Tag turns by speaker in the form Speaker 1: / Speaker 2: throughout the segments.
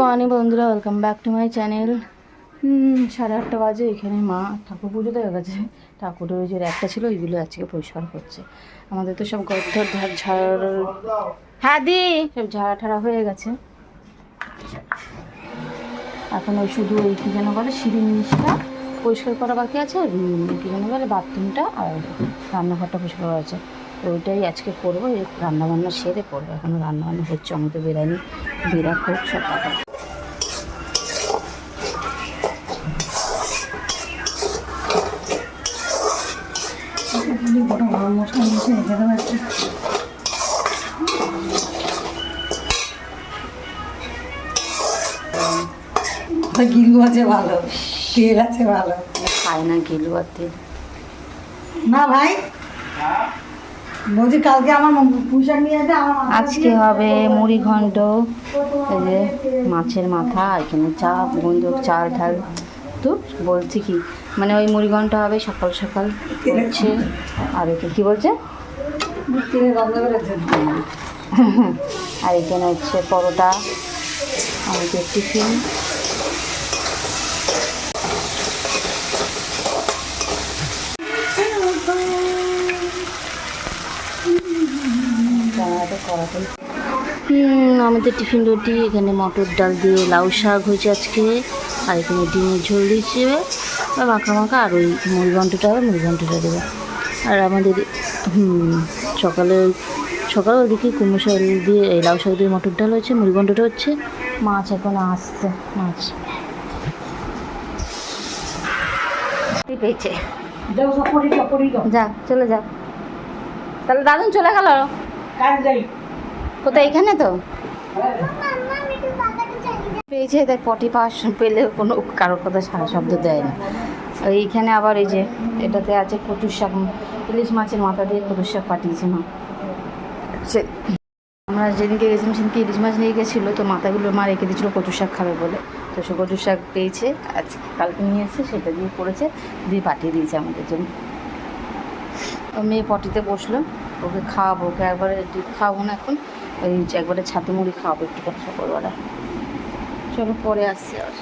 Speaker 1: Morning বন্ধুরা welcome back to my channel সাড়ে আটটা বাজে, এখানে মা ঠাকুর পুজো হয়ে গেছে। ঠাকুরের ওই যে একটা ছিল, ওইগুলো আজকে পরিষ্কার করছে। আমাদের তো সব গদ্দর ধার ঝাড় হ্যাঁ দি, সব ঝাড়া ঠাড়া হয়ে গেছে। এখন ওই শুধু ওই কী যেন বলে, সিঁড়ি নিচটা পরিষ্কার করা বাকি আছে, আর কী যেন বলে বাথরুমটা আর রান্নাঘরটা পরিষ্কার করা আছে। তো ওইটাই আজকে করব। এই রান্নাবান্না সেরে করব এখনও রান্নাবান্না হচ্ছে আমি তো বেরাইনি বেরা হোক সকাল বড় গরম মশলা নিয়েছে রেখে দেবো একটা
Speaker 2: গিলু আছে ভালো তেল আছে ভালো।
Speaker 1: খায় না গেলু আর তেল।
Speaker 2: না ভাই? বলছি কালকে আমার পুষা নিয়ে আমার
Speaker 1: আজকে হবে মুড়ি ঘন্ট এই যে মাছের মাথা এখানে চা বন্ধুক চাল ঢাল। তো বলছি কি মানে ওই মুড়ি ঘন্ট হবে সকাল সকাল হচ্ছে। আর একে কি বলছে? আর এখানে হচ্ছে পরোটা আমাদের টিফিন। আমাদের টিফিন রুটি এখানে মটর ডাল দিয়ে লাউ শাক হয়েছে আজকে আর এখানে ডিমের ঝোল দিয়েছে আর মাখা মাখা আর ওই মুড়িঘণ্টটা হবে মুড়িঘণ্টটা দেবে। আর আমাদের সকালে সকালে ওদিকে কুমড়ো শাক দিয়ে এই লাউ শাক দিয়ে মটর ডাল হয়েছে মুড়িঘণ্টটা হচ্ছে মাছ এখন আসছে মাছ। পেয়েছে। যা চলে যা। তাহলে দাদুন চলে গেল
Speaker 2: কাজ যাই।
Speaker 1: কোথায় এখানে তো? পেয়েছে দেখ পটি পাস পেলে কোনো কারোর কথা সারা শব্দ দেয় না। এইখানে আবার এই যে এটাতে আছে কচুর শাক, ইলিশ মাছের মাথা দিয়ে কচুর শাক পাঠিয়েছে মা। সে আমরা যেদিনকে গেছিলাম সেদিনকে ইলিশ মাছ নিয়ে গেছিল, তো মাথাগুলো মা রেখে দিয়েছিলো কচুর শাক খাবে বলে। তো সে কচুর শাক পেয়েছে আজ কালকে নিয়ে এসে সেটা দিয়ে করেছে, দিয়ে পাঠিয়ে দিয়েছে আমাদের জন্য। মেয়ে পটিতে বসল, ওকে খাওয়াবো, ওকে একবারে খাওয়াবো না এখন। ওই একবারে ছাতু মুড়ি খাওয়াবো একটু করে সকালবেলা চলো পরে আসছি আর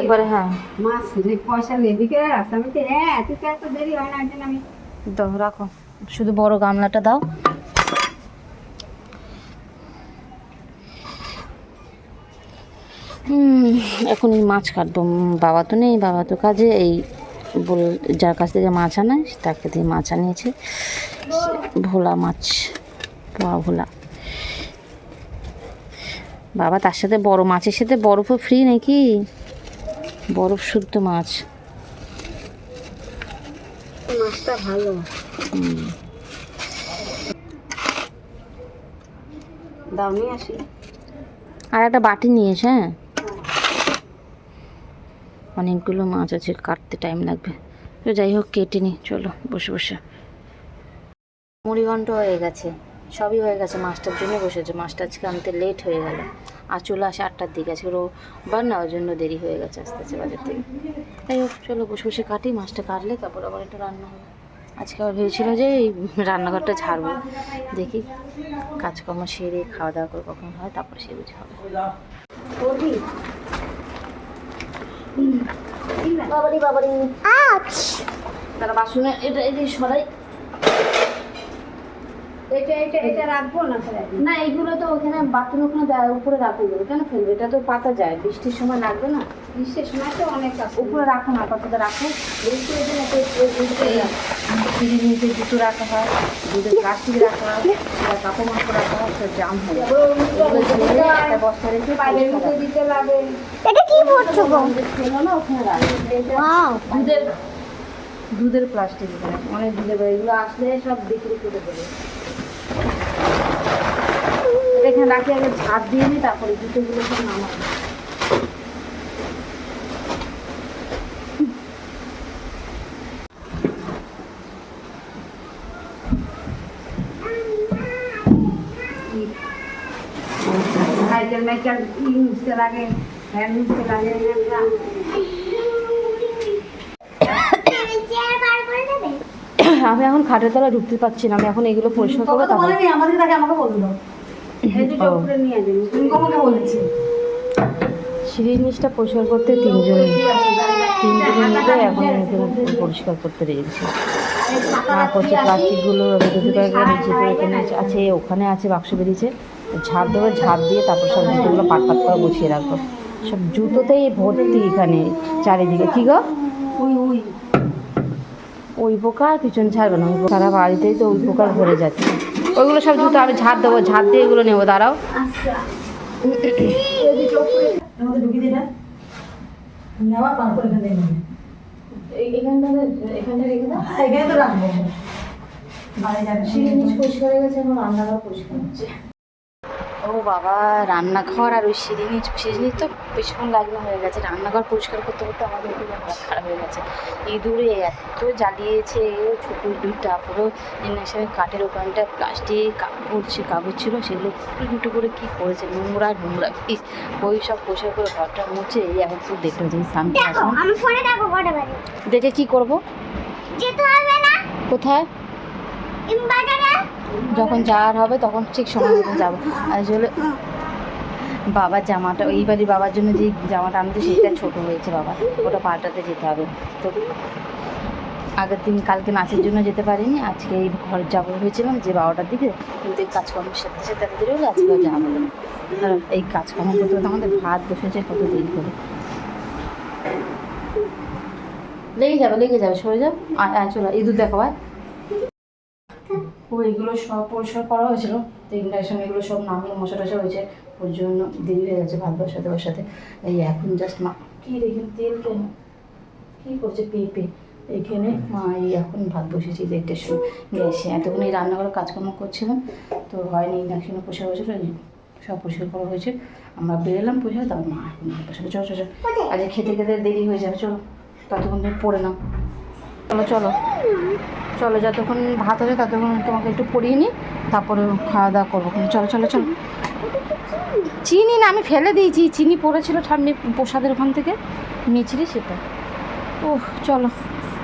Speaker 1: একবারে হ্যাঁ।
Speaker 2: মাছ পয়সা নেবি কে আসামিতে হ্যাঁ তুই তো এত দেরি হয় না আমি
Speaker 1: দাও রাখো। শুধু বড় গামলাটা দাও। এখন এই মাছ কাটবো। বাবা তো নেই, বাবা তো কাজে। এই বল, যার কাছ থেকে মাছ আনায় তাকে দিয়ে মাছ আনিয়েছে। ভোলা মাছ, পোয়া ভোলা। বাবা, তার সাথে বড় মাছের সাথে বরফও ফ্রি নাকি? বরফ শুদ্ধ মাছ।
Speaker 2: মাছটা ভালো। দাও, নিয়ে আসি।
Speaker 1: আর একটা বাটি নিয়েছে হ্যাঁ? অনেকগুলো মাছ আছে, কাটতে টাইম লাগবে। তো যাই হোক, কেটে নি, চলো, বসে বসে। মুড়িঘণ্ট হয়ে গেছে, সবই হয়ে গেছে, মাছটার জন্য বসেছে মাছটা আজকে আনতে লেট হয়ে গেল। আর চলে আসে আটটার দিকে। আজকে রোববার না ওই জন্য দেরি হয়ে গেছে আস্তে আস্তে বাজার থেকে। তাই হোক চলো বসে বসে কাটি মাছটা কাটলে তারপর আবার এটা রান্না হবে। আজকে আবার ভেবেছিল যে এই রান্নাঘরটা ঝাড়বো। দেখি কাজকর্ম সেরে খাওয়া দাওয়া করে কখন হয় তারপর সে বুঝে হবে। বাবারি বাবারি। আছ তারা বাসনে এটা এই যে সরাই
Speaker 2: এটা এটা এটা রাখব না ফেলে
Speaker 1: না এইগুলো তো ওখানে বাথরুম ওখানে উপরে রাখো এগুলো কেন ফেলবে এটা তো পাতা যায় বৃষ্টির সময় লাগবে না
Speaker 2: গ্রীষ্মের সময় তো অনেক
Speaker 1: উপরে রাখো না পাতাতে রাখো বৃষ্টির জন্য তো ফ্রিজের নিচে জুতো রাখা হয় দুধের প্লাস্টিক রাখা হয় কাপড় মাপড় রাখা হয় সেটা জাম হয় একটা বস্তা রেখে
Speaker 2: বাইরের
Speaker 1: পরিষ্কার
Speaker 2: দিতে লাগে
Speaker 3: এটা কি করছ গো
Speaker 1: ছিল না ওখানে রাখো দুধের দুধের প্লাস্টিক অনেক দুধের এগুলো আসলে সব বিক্রি করে দেবে এখানে রাখি আগে ঝাঁপ দিয়ে নিই তারপরে জুতোগুলো সব নামাবো। সাইকেল মাইকেল ই মুছতে লাগে ফ্যান মুছতে লাগে
Speaker 3: চেয়ার বার করে দেবে
Speaker 1: আমি এখন খাটের তলা ঢুকতে পারছি না আমি এখন এগুলো পরিষ্কার করব
Speaker 2: আমাকে বলল তুমি
Speaker 1: সিঁড়ির নিচটা পরিষ্কার করতে তিনজন তিনজনে মিলে এখন এখানে পরিষ্কার করতে রেখেছি না করছে প্লাস্টিকগুলো দুটো করে নিচে এখানে আছে। ওখানে আছে বাক্স বেরিয়েছে। ঝাঁপ দেবো ঝাঁপ দিয়ে তারপর সব জুতোগুলো পাট পাট করে গুছিয়ে রাখব। সব জুতোতেই ভর্তি এখানে চারিদিকে। কি গো?
Speaker 2: ওই ওই।
Speaker 1: ওই পোকা আর পিছন ছাড়বে না ওই পোকা সারা বাড়িতেই তো ওই পোকা ভরে যাচ্ছে। ওইগুলো সব জুতো আমি ঝাড় দেবো ঝাড় দিয়ে এগুলো নেব দাঁড়াও।
Speaker 2: এখান থেকে নেবে।
Speaker 1: এখানটা এখানটা রেখে দাও।
Speaker 2: এখানে তো রাখব বাড়ি যাবে।
Speaker 1: সিঁড়ির পরিষ্কার হয়ে গেছে এখন রান্নাঘর পরিষ্কার হচ্ছে। ও বাবা রান্নাঘর আর ওই সিঁড়ি সিঁড়ি তো বেশিক্ষণ লাগল হয়ে গেছে। রান্নাঘর পরিষ্কার করতে করতে আমাদের খুব খারাপ হয়ে গেছে। ইঁদুরে এত জ্বালিয়েছে ছোটো দুইটা পুরো ইন্ডাকশানের কাঠের ওখানটা প্লাস্টিক কাপড় সে কাগজ ছিল সেগুলো ফুটো ফুটো করে কী করেছে? নোংরা নোংরা। পিস ওই সব পরিষ্কার করে ঘরটা মুছে এই এখন খুব দেখতে হচ্ছে শান্তি
Speaker 3: দেখো
Speaker 1: কী করব?
Speaker 3: যেতে হবে না।
Speaker 1: কোথায়? যখন যাওয়ার হবে তখন ঠিক সময় মতো যাব। আসলে বাবার জামাটা, এই বাড়ির বাবার জন্য যে জামাটা আনতে সেটা ছোট হয়েছে বাবা ওটা পাল্টাতে যেতে হবে। তো আগের দিন, কালকে নাচের জন্য যেতে পারিনি, আজকে এই ঘর যাব হয়েছিলাম যে বারোটার দিকে, কিন্তু এই কাজকর্মের সাথে সাথে এত দেরি হলো আজকে আর যাওয়া হলো এই কাজকর্ম করতে করতে আমাদের ভাত বসেছে, কত দেরি করে। লেগে যাবে লেগে যাবে, সরে যাও। আয় চলো, ইঁদুর দেখো ভাই এগুলো সব পরিষ্কার করা হয়েছিল। তো ইন্ডাকশন এগুলো সব নামিয়ে মশা টশা হয়েছে। ওর জন্য দেরি হয়ে গেছে ভাত বসাতে বসাতে। এই এখন জাস্ট মা কী রেখে তেল কেন? কী করছে পেঁপে? এখানে মা এই এখন ভাত বসেছি দেড়টার সময়। গ্যাসে এতক্ষণ এই রান্নাঘরে কাজকর্ম করছিলাম। তো হয়নি ইন্ডাকশনে বসে হয়েছিল সব পরিষ্কার করা হয়েছে। আমরা বেরোলাম পয়সা তারপর মা এখন বসে চলো চলো চলো। আজকে খেতে খেতে দেরি হয়ে যাবে চলো। ততক্ষণ পড়ে নাও। চলো চলো। চলো, যতক্ষণ ভাত হবে ততক্ষণ তোমাকে একটু পড়িয়ে নিই, তারপরে খাওয়া দাওয়া করব। চলো চলো চলো। চিনি না, আমি ফেলে দিয়েছি। চিনি পড়েছিল ঠান্ডি প্রসাদের ওখান থেকে। মিচড়ি সেটা। ও চলো।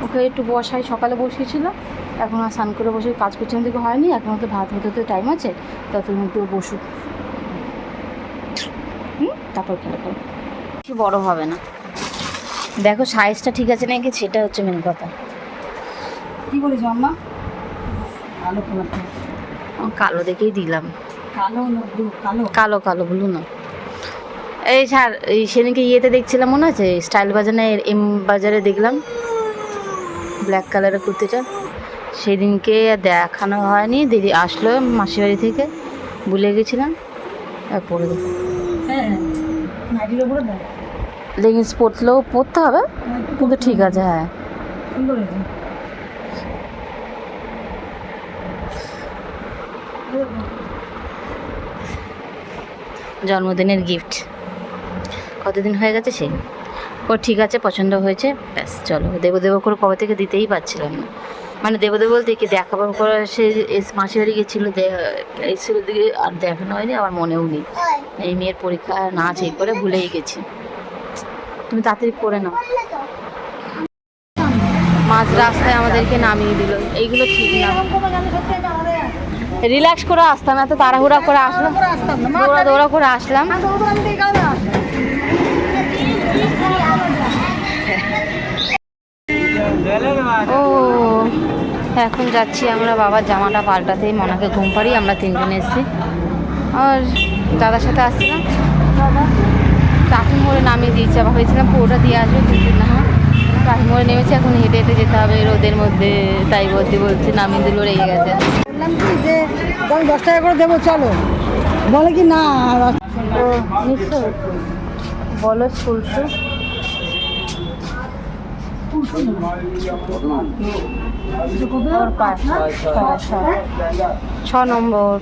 Speaker 1: ওকে একটু বসাই। সকালে বসিয়েছিল। এখন আর স্নান করে বসে কাজ করছিলাম থেকে হয়নি। এখন তো ভাত হতে হতে টাইম আছে ততক্ষণ একটু বসুক। হুম? তারপর খেলে করো বড় হবে না। দেখো সাইজটা ঠিক আছে নাকি? সেটা হচ্ছে মেন কথা।
Speaker 2: কি বলিস আম্মা? কালো কালারটা
Speaker 1: কালো দেখেই দিলাম।
Speaker 2: কালো কালো?
Speaker 1: কালো কালো বলুন না। এই স্যার এই সেদিনকে ইয়েতে দেখছিলাম মনে আছে? স্টাইল বাজারে এম বাজারে দেখলাম। ব্ল্যাক কালারের কুর্তিটা। সেদিনকে দেখানো হয়নি। দিদি আসলো মাসির বাড়ি থেকে। ভুলে গেছিলাম। আর পরে
Speaker 2: হ্যাঁ দেখ।
Speaker 1: লেগিংস পরলেও পরতে হবে। কিন্তু ঠিক আছে হ্যাঁ
Speaker 2: সুন্দর হয়েছে
Speaker 1: জন্মদিনের গিফট কতদিন হয়ে গেছে সেই? ও ঠিক আছে, পছন্দ হয়েছে, ব্যাস, চলো। দেবদেব দেবো করে কবে থেকে দিতেই পারছিলাম না। মানে দেবো দেবো বলতে কি, দেখাবার করে সে মাসি বাড়ি গেছিল এসেছিল দিকে, আর দেখানো হয়নি আমার মনেও নেই। এই মেয়ের পরীক্ষা নাচ এই করে ভুলেই গেছি। তুমি তাড়াতাড়ি করে নাও। মাঝ রাস্তায় আমাদেরকে নামিয়ে দিল। এইগুলো ঠিক না। রিল্যাক্স করে আসতাম, এত তাড়াহুড়া করে আসলাম দৌড়া দৌড়া করে আসলাম। ও, এখন যাচ্ছি আমরা বাবার জামাটা পাল্টাতেই, মনাকে ঘুম পাড়ি আমরা তিনজন এসেছি। আর দাদার সাথে আসছিলাম। দাদা মোড়ে নামিয়ে দিয়েছি, আবার হয়েছিলাম পুরোটা দিয়ে আসবে কিন্তু না মোড়ে নেমেছে এখন হেঁটে হেঁটে যেতে হবে রোদের মধ্যে তাই বলতে বলছে নামিয়ে দিল রেগে গেছে।
Speaker 2: বললাম কি যে আমি দশ টাকা করে দেবো চলো। বলে কি না
Speaker 1: নিশ্চয়। বলো ছয় ছ নম্বর।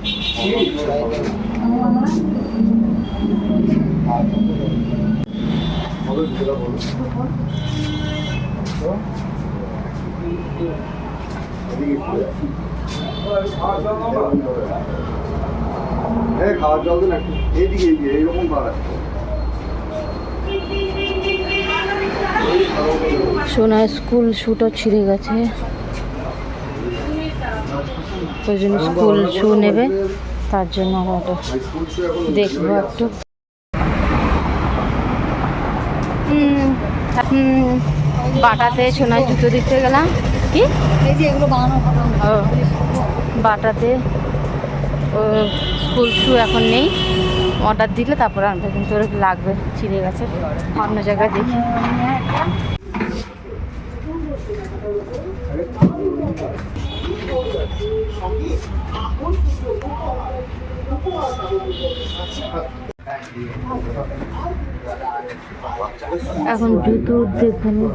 Speaker 4: করা।
Speaker 1: সোনার স্কুল শুটও ছিঁড়ে গেছে। ওই জন্য স্কুল শু নেবে তার জন্য ওটা দেখব একটু। হুম, হুম, বাটাতে সোনার জুতো দিতে গেলাম। কি?
Speaker 2: এগুলো
Speaker 1: ও বাটাতে ও স্কুল শু এখন নেই। অর্ডার দিলে তারপরে আনবে কিন্তু ওর লাগবে ছিঁড়ে গেছে। অন্য জায়গায় দেখি। এখন জুতোর দোকানে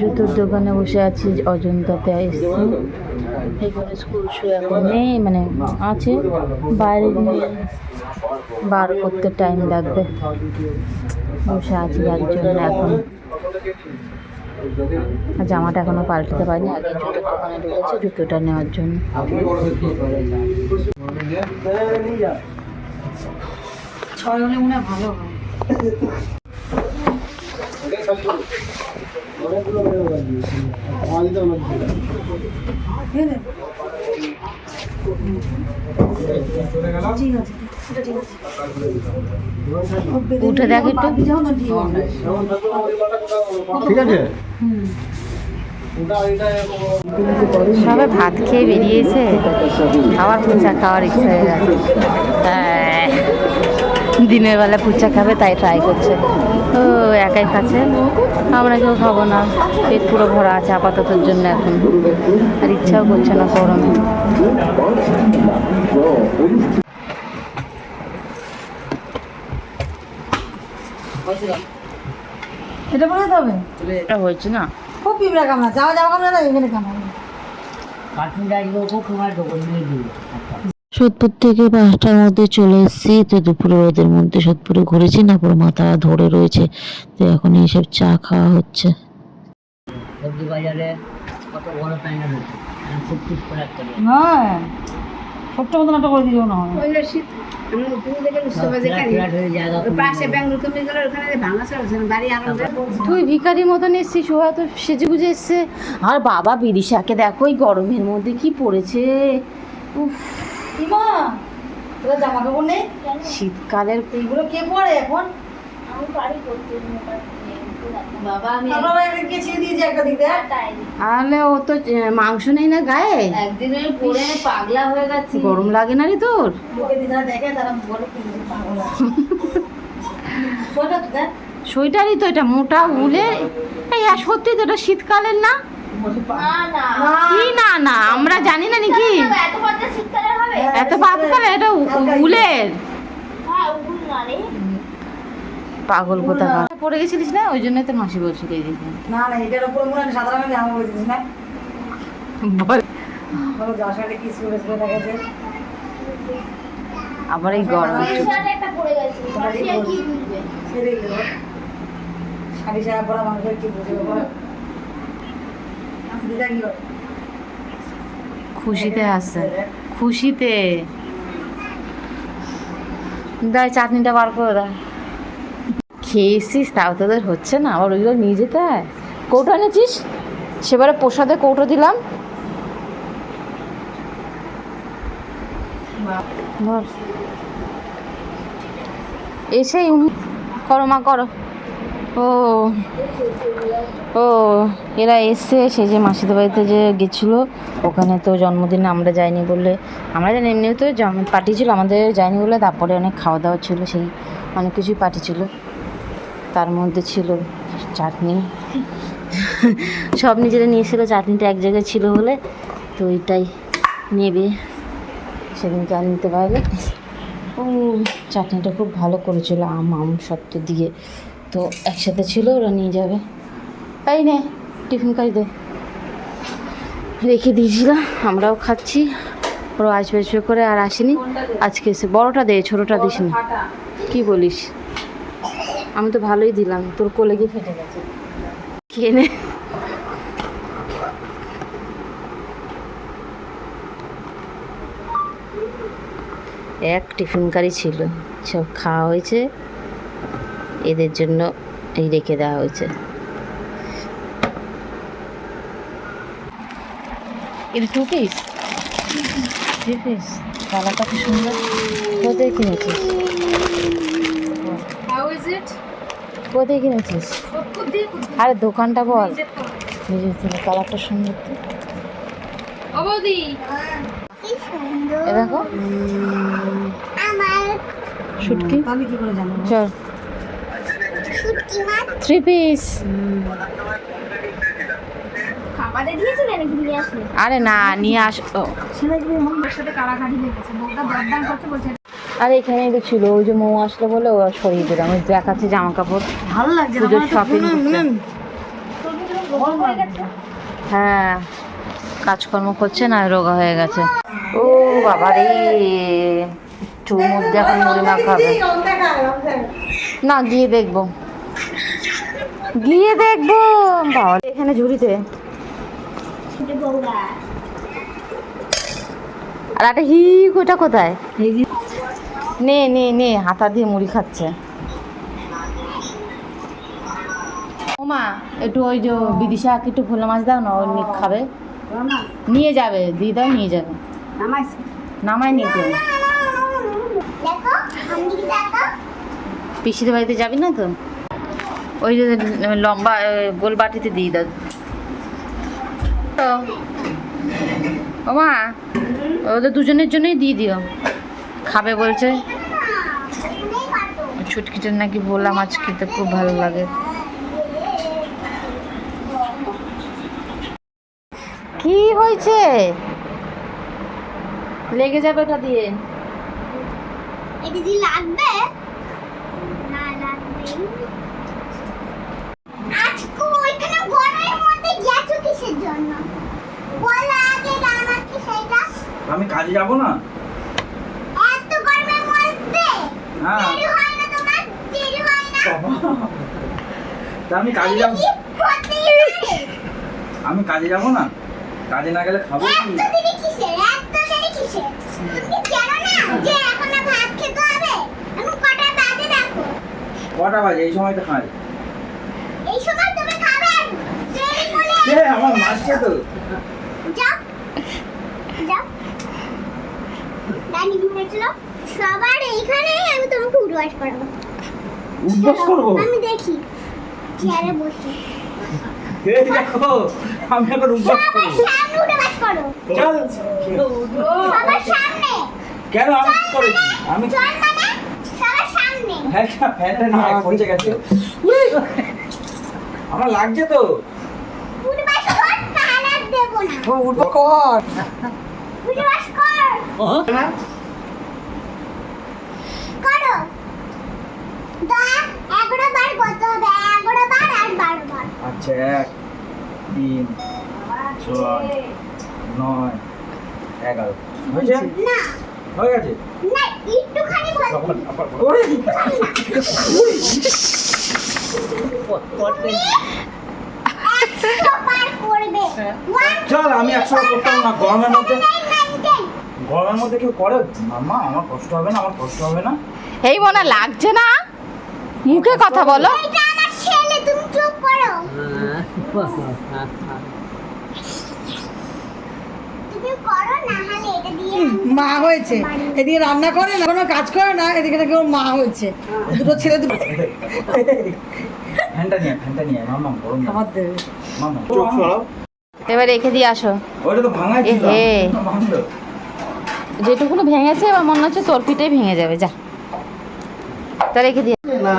Speaker 1: জুতোর দোকানে বসে আছি, অজন্তাতে এসছি। এখানে স্কুল শু এখন নেই মানে আছে। বাইরে বার করতে টাইম লাগবে। বসে আছি যার জন্য এখন জামাটা এখনও পাল্টাতে পারিনি, আগে জুতোর দোকানে ঢুকেছি, জুতোটা নেওয়ার জন্য।
Speaker 2: ছয় হলে মনে হয় ভালো হয়
Speaker 1: উঠে দেখ একটু।
Speaker 2: ঠিক আছে।
Speaker 4: ঠিক আছে
Speaker 1: সবে ভাত খেয়ে বেরিয়েছে আবার ফুচা খাওয়ার ইচ্ছা হয়ে গেছে হ্যাঁ। দিনের বেলা ফুচা খাবে তাই ট্রাই করছে। ও একাই খাচ্ছে। আমরা কেউ খাব না। পেট পুরো ভরা আছে আপাততর জন্য এখন। আর ইচ্ছাও করছে না গরমে।
Speaker 2: এটা বলে
Speaker 1: এটা হয়েছে না।
Speaker 2: খুব পিঁপড়া কামড়া। যাওয়া যাওয়া কামড়া এখানে কামড়া।
Speaker 5: সোদপুর থেকে পাঁচটার মধ্যে চলে এসেছি। তো দুপুরে ওদের মধ্যে সোদপুরে ঘুরেছি না পুরো মাথা ধরে রয়েছে। তো এখন এইসব চা খাওয়া হচ্ছে।
Speaker 6: সবজি বাজারে কত বড় প্যান্ডেল হচ্ছে খুব ঠিক করে একটা
Speaker 2: হ্যাঁ ছোট্ট করে দিও না
Speaker 1: তুই ভিখারির মতন এসছিস ও এত সেজে গুজে এসছে। আর বাবা বিদিশাকে দেখো এই গরমের মধ্যে কি পড়েছে। উফ।
Speaker 2: ইমা তোরা জামা কাপড় নেই
Speaker 1: শীতকালের
Speaker 2: এইগুলো কে পরে এখন?
Speaker 1: আরে ও তো মাংস নেই না গায়ে?
Speaker 7: একদিনের পরে পাগলা হয়ে গেছে।
Speaker 1: গরম লাগে না রে তোর?
Speaker 2: দেখে তারা বলে কি পাগল। আছে সোজা তো দেখ।
Speaker 1: সোয়েটারই তো এটা মোটা উলে। এই সত্যি তো এটা শীতকালের না? কি না না? আমরা জানি না নাকি?
Speaker 3: এত
Speaker 1: বাতকালে এটা উলের।
Speaker 3: হ্যাঁ
Speaker 1: পাগল কোথা পড়ে গেছিলিস না? ওই জন্য তোর মাসি বলছিল এই দেখে
Speaker 2: না না এটার উপরে মনে হয় জামা পরেছিস না?
Speaker 1: বল।
Speaker 2: বলো যার কি সুরে সুরে দেখাচ্ছে
Speaker 1: আবার এই গরম।
Speaker 2: ছেড়ে গেল শাড়ি সায়া পরা। মানুষের কি বুঝবে?
Speaker 1: খুশিতে আছে। খুশিতে। দাই চাটনিটা বার করে দা খেয়েছিস? তাও তোদের হচ্ছে না। আবার ওইগুলো নিয়ে যেতে হয়? কৌটো এনেছিস? সেবারে প্রসাদে কৌটো দিলাম। এসেই করো মা, করো। ও ও, এরা এসছে, সেই যে মাসিদের বাড়িতে যে গেছিল, ওখানে তো জন্মদিনে আমরা যাইনি বললে আমরা জানি এমনি তো পার্টি ছিল, আমাদের যাইনি বলে তারপরে অনেক খাওয়া দাওয়া ছিল, সেই অনেক কিছুই পার্টি ছিল। তার মধ্যে ছিল চাটনি। সব নিজেরা নিয়েছিল, চাটনিটা এক জায়গায় ছিল বলে, তো ওইটাই নেবে, সেদিনকে আর নিতে পারলে ও, চাটনিটা খুব ভালো করেছিল, আম আম তো দিয়ে। তো একসাথে ছিল, ওরা নিয়ে যাবে। তাই নে, টিফিন কাজ দে। রেখে দিয়েছিলাম, আমরাও খাচ্ছি। ওরা আসবে আসবে করে আর আসেনি। আজকে এসে বড়টা দে, ছোটোটা দিস না। কি বলিস? আমি তো ভালোই দিলাম, তোর কোলে গিয়ে ফেটে গেছে। খেয়ে নে এক টিফিন কারি ছিল, সব খাওয়া হয়েছে। এদের জন্য এই রেখে দেওয়া হয়েছে। এটা টু পিস থ্রি পিস কালারটা খুব সুন্দর? কোথায় কিনেছিস?
Speaker 3: হাউ ইজ ইট
Speaker 1: কোথায় কিনেছিস? আরে দোকানটা বল। নিজের থেকে কালারটা সুন্দর তো। দেখো।
Speaker 3: আমার
Speaker 1: শুটকি?
Speaker 2: তাহলে কি করে জানো
Speaker 1: চল। থ্রি পিস
Speaker 3: দিয়ে
Speaker 1: আরে না নিয়ে আস আরে এখানেই তো ছিল ওই যে মৌ আসলো বলে ও সরিয়ে দিলাম ওই দেখাচ্ছে জামা কাপড়
Speaker 2: ভালো লাগছে
Speaker 1: পুজোর করছে।
Speaker 2: হুম,
Speaker 1: হ্যাঁ কাজকর্ম করছে না রোগা হয়ে গেছে। ও বাবা রে চুর মধ্যে এখন মুড়ি মাখাবে না গিয়ে দেখব। গিয়ে দেখব। বাবা, এখানে ঝুড়িতে। আর একটা হি ওটা কোথায়? নে নে নে, হাতা দিয়ে মুড়ি খাচ্ছে। ওমা, একটু ওই যে বিদিশা একটু ভোলা মাছ দাও না ও নি- খাবে। নিয়ে যাবে, দিয়ে দাও, নিয়ে যাবে। নামাই নি তো
Speaker 3: দেখো আমি কি দেখো
Speaker 1: পিসিদের বাড়িতে যাবি না তো? ওই যে লম্বা গোল বাটিতে দিয়ে দাও। তো ওমা ওদের দুজনের জন্যই দিয়ে দিও। খাবে বলছে।
Speaker 3: এখানেই কাটো
Speaker 1: ছুটকিটার নাকি ভোলা মাছ খেতে খুব ভালো লাগে। কি হয়েছে? লেগে যাবে ওটা দিয়ে।
Speaker 3: এটা কি লাগবে না লাগবে আজকে ওইখানে গরমের মধ্যে গেছো কিসের জন্য বলো আগে আমাকে সেটা।
Speaker 4: আমি কাজে যাব না?
Speaker 3: এত গরমের মধ্যে?
Speaker 4: হ্যাঁ।
Speaker 3: দেরি হয় না তোমার? দেরি হয় না?
Speaker 4: তা আমি কাজে যাব আমি কাজে যাব না? কাজে না গেলে খাব কি?
Speaker 3: এত দেরি কিসের? এত দেরি কিসের? তুমি জানো না যে এখনও ভাত খেতে হবে? এখন কটা বাজে দেখো।
Speaker 4: কটা বাজে? এই সময় তো খাই
Speaker 3: এই সময় তুমি খাবে দেরি করে
Speaker 4: এ আমার মাছকে তো।
Speaker 3: যাও যাও। সবার এইখানেই আমি তোমাকে উঠবাস করাবো।
Speaker 4: করব?
Speaker 3: আমি দেখি চেয়ারে বসে।
Speaker 4: এই দেখো আমি এখন উদ্বাস করব।
Speaker 3: সামনে উঠবাস করো।
Speaker 4: চল।
Speaker 3: সবার সামনে।
Speaker 4: কেন আমি কি করেছি আমি
Speaker 3: চল মানে সবার সামনে।
Speaker 4: ফ্যানটা ফ্যানটা নিয়ে এক পৌঁছে গেছে। আমার লাগছে তো।
Speaker 3: দেবো না।
Speaker 2: ও উঠবো কর
Speaker 3: উঠবাস কর করো দশ এগারো বার করতে হবে এগারো বার আর বারো বার
Speaker 4: আচ্ছা এক তিন ছয় নয় এগারো। হয়েছে?
Speaker 3: না।
Speaker 4: হয়ে গেছে?
Speaker 3: না একটুখানি
Speaker 4: ওরে,
Speaker 3: একশো বার করবে One,
Speaker 4: চল আমি একশো করতাম না গরমের মধ্যে. গরমের মধ্যে কেউ করে? মামা আমার কষ্ট হবে না আমার কষ্ট হবে না।
Speaker 1: এই মনে লাগছে না? মুখে কথা বলো।
Speaker 3: এটা আমার ছেলে তুমি চুপ করো। তুমি করো না হলে এটা দিয়ে আমি-
Speaker 2: মা হয়েছে। এদিকে রান্না করে না কোনো কাজ করে না এদিকে নাকি ওর মা হয়েছে। দুটো ছেলে দুটো
Speaker 4: ফ্যানটা নিয়ে ফ্যানটা নিয়ে মামা গরম
Speaker 2: আমার দেবে।
Speaker 4: চোখ সরাও।
Speaker 1: এবার রেখে দিয়ে আসো।
Speaker 4: ওইটা তো ভাঙাই ছিল।
Speaker 1: যেটুকুনো ভেঙেছে এবার মনে হচ্ছে তোর পিঠে ভেঙে যাবে যা। তা রেখে দিয়ে।
Speaker 4: না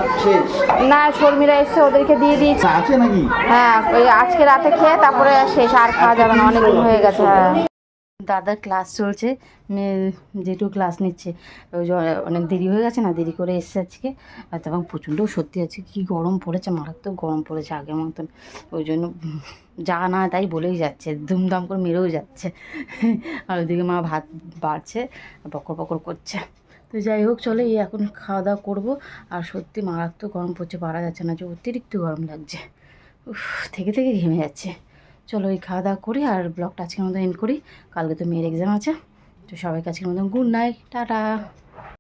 Speaker 1: না শর্মিরা এসছে ওদেরকে দিয়ে দিয়েছি। হ্যাঁ ওই আজকে রাতে খেয়ে তারপরে শেষ আর খাওয়া যাবে না অনেকদিন হয়ে গেছে হ্যাঁ। দাদার ক্লাস চলছে যেটুকু ক্লাস নিচ্ছে। অনেক দেরি হয়ে গেছে না, দেরি করে এসছে আজকে। তখন প্রচণ্ড সত্যি আছে, কি গরম পড়েছে, মারাত্মক গরম পড়েছে আগের মতন। ওই জন্য যা না তাই বলেই যাচ্ছে, ধুমধাম করে মেরেও যাচ্ছে। আর ওইদিকে মা ভাত বাড়ছে, বকর বকর করছে। তো যাই হোক, চলো এই এখন খাওয়া দাওয়া করব। আর সত্যি মারাত্মক গরম পড়ছে, পারা যাচ্ছে না, যে অতিরিক্ত গরম লাগছে। উফ, থেকে থেকে ঘেমে যাচ্ছে। চলো এই খাওয়া দাওয়া করি আর ব্লগটা আজকের মতো এন্ড করি। কালকে তো মেয়ের এক্সাম আছে। তো সবাই কাছের মতন গুড নাইট টাটা।